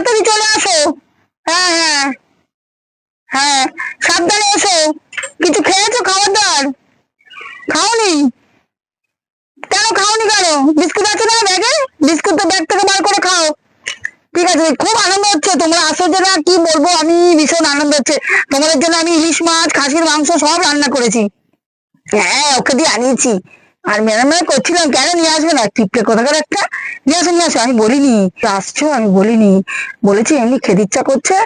তাড়াতাড়ি চলে আসো। হ্যাঁ হ্যাঁ। হ্যাঁ সাবধানে এসো। কিছু খেয়েছো খাবার দাবার খাওনি? কেন খাওনি কেন? বিস্কুট আছে না ব্যাগে? বিস্কুট তো ব্যাগ থেকে বার করে খাও। ঠিক আছে, খুব আনন্দ হচ্ছে। তোমরা আসো যে না, কি বলব, আমি ভীষণ আনন্দ হচ্ছে। তোমাদের জন্য আমি ইলিশ মাছ, খাসির মাংস সব রান্না করেছি। হ্যাঁ ওকে দিয়ে আনিয়েছি। আর মেলা করছিলাম, কেন নিয়ে আসবে না? পিঁপড়ে কোথাকার একটা? নিয়ে আসো নিয়ে আসো আমি বলিনি। আসছো, আমি বলিনি। বলেছি, এমনি খেতে ইচ্ছা করছে,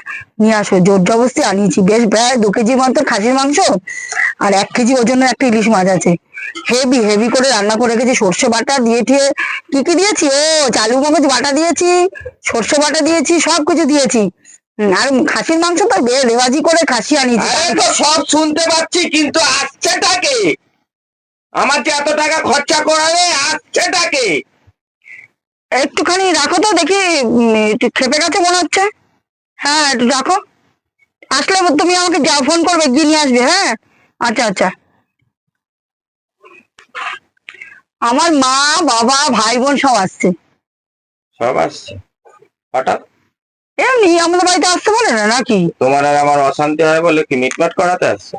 নিয়ে আসো। জোর জবস্তি আনিয়েছি। বেশ প্রায় দু কেজি মতো খাসির মাংস আর এক কেজি ওজনের একটা ইলিশ মাছ আছে। হেভি হেভি করে রান্না করে রেখেছি। সর্ষে বাটা দিয়ে টিয়ে কি কি দিয়েছি? ও, চালু মগজ বাটা দিয়েছি, সর্ষে বাটা দিয়েছি, সব কিছু দিয়েছি। আর খাসির মাংস তো রেওয়াজি করে খাসি আনিয়েছি। সব শুনতে পাচ্ছি, কিন্তু আসছেটাকে আমার যে এত টাকা খরচা করাবে আসছেটাকে একটুখানি রাখো তো দেখি খেপে গেছে মনে হচ্ছে। হ্যাঁ একটু রাখো। আসলে তুমি আমাকে যা ফোন করবে গিয়ে নিয়ে আসবে হ্যাঁ? আচ্ছা আচ্ছা। আমার মা বাবা ভাই বোন সব আসছে। সব আসছে? হঠাৎ? এমনি আমাদের বাড়িতে আসতে পারে না নাকি? তোমার আর আমার অশান্তি হয় বলে কি মিটমাট করাতে আসছে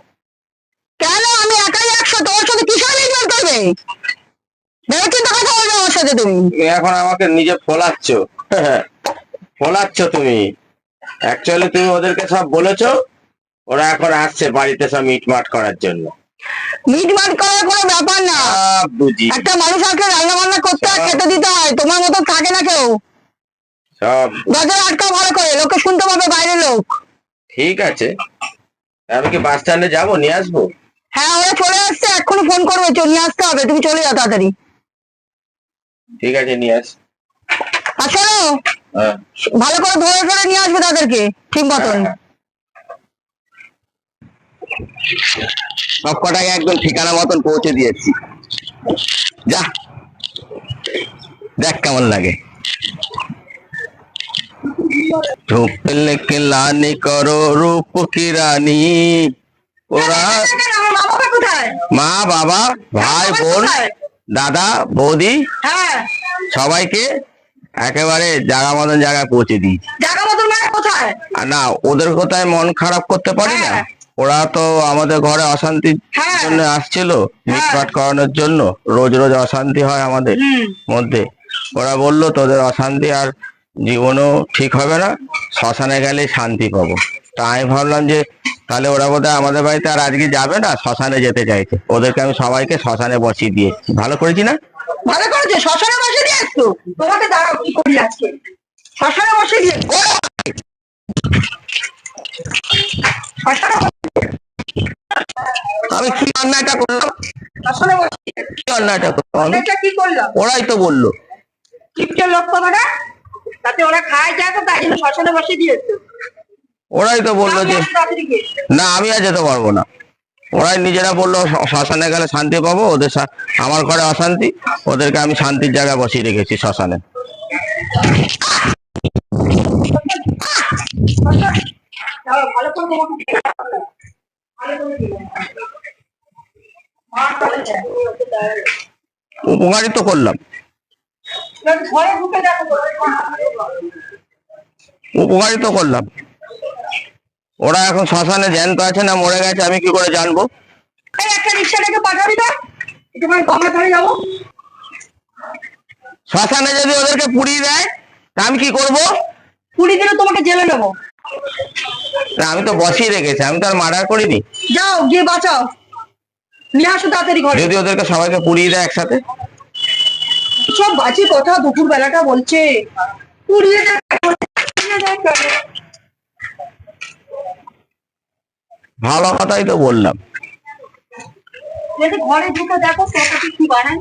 কেন আমি একাই একশো তোমার সাথে কিসের নির্ভর চিন্তা কথা বলবে আমার সাথে তুমি এখন আমাকে নিজে ফোলাচ্ছ। ফোলাচ্ছ তুমি। অ্যাকচুয়ালি তুমি ওদেরকে সব বলেছ ওরা এখন আসছে বাড়িতে সব মিটমাট করার জন্য। মিটমাট করার কোনো ব্যাপার না। বুঝি। একটা মানুষ আসলে রান্না বান্না করতে হয় খেতে দিতে হয় তোমার মতো থাকে না কেউ। সব ভালো করে লোকে শুনতে পাবে বাইরের লোক। ঠিক আছে। আমি কি বাস স্ট্যান্ডে যাব নিয়ে আসব? হ্যাঁ ওরা চলে আসছে এক্ষুনি ফোন করবে চল নিয়ে আসতে হবে তুমি চলে যাও তাড়াতাড়ি। ঠিক আছে নিয়ে আস। হ্যাঁ। ভালো করে ধরে ধরে নিয়ে আসবে তাদেরকে ঠিক মতন সব কটাকে একদম ঠিকানা মতন পৌঁছে দিয়েছি। যা। দেখ কেমন লাগে। ধূপ লেকে লানি করো রূপ কি রানী। ওরা মা বাবা ভাই বোন দাদা বৌদি হ্যাঁ। সবাইকে একেবারে জায়গা মতন জায়গায় পৌঁছে দিয়েছি না ওদের কোথায় মন খারাপ করতে পারি না? হ্যাঁ। ওরা তো আমাদের ঘরে অশান্তির হ্যাঁ। জন্য আসছিল মিটমাট করানোর জন্য। রোজ রোজ অশান্তি হয় আমাদের মধ্যে। ওরা বলল তোদের অশান্তি আর জীবনও ঠিক হবে না শ্মশানে গেলে শান্তি পাবো। তা আমি ভাবলাম যে তাহলে ওরা বোধহয় আমাদের বাড়িতে আর আজকে যাবে না শ্মশানে যেতে চাইছে। ওদেরকে আমি সবাইকে শ্মশানে বসিয়ে দিয়েছি। ভালো করেছি না? ভালো করেছ শ্মশানে বসে দিয়ে আসতো তোমাকে দাঁড়াও কি করি আজকে? শ্মশানে বসে দিয়ে আমি কি অন্যায়টা করলাম। কি অন্যায়টা করলাম? কি করলাম ওরাই তো বলল। কিপটে লোক কথাটা তাতে ওরা খায় যায় তো তাই জন্য শ্মশানে বসে দিয়েছে। ওরাই তো বলল যে না আমি আর যেতে পারব না। ওরাই নিজেরা বলল শ্মশানে গেলে শান্তি পাবো ওদের আমার ঘরে অশান্তি ওদেরকে আমি শান্তির জায়গায় বসিয়ে রেখেছি শ্মশানে। উপকারই তো করলাম। উপকারই তো করলাম। ওরা এখন শ্মশানে জ্যান্ত আছে না মরে গেছে আমি কি করে জানব? একটা রিক্সা ডেকে পাঠাবি না একটু যাব। শ্মশানে যদি ওদেরকে পুড়িয়ে দেয় তা আমি কি করব? কুড়ি দিনে তোমাকে জেলে নেব। আমি তো বসিয়ে রেখেছি আমি তো আর মার্ডার করিনি। যাও গিয়ে বাঁচাও। নিয়ে আসো তাড়াতাড়ি ঘরে। যদি ওদেরকে সবাইকে পুড়িয়ে দেয় একসাথে? সব বাজে কথা দুপুর বেলাটা বলছে। পুড়িয়ে দেয়, ভালো কথাই তো বললাম। ঘরে ঢুকে দেখো কি বানায়?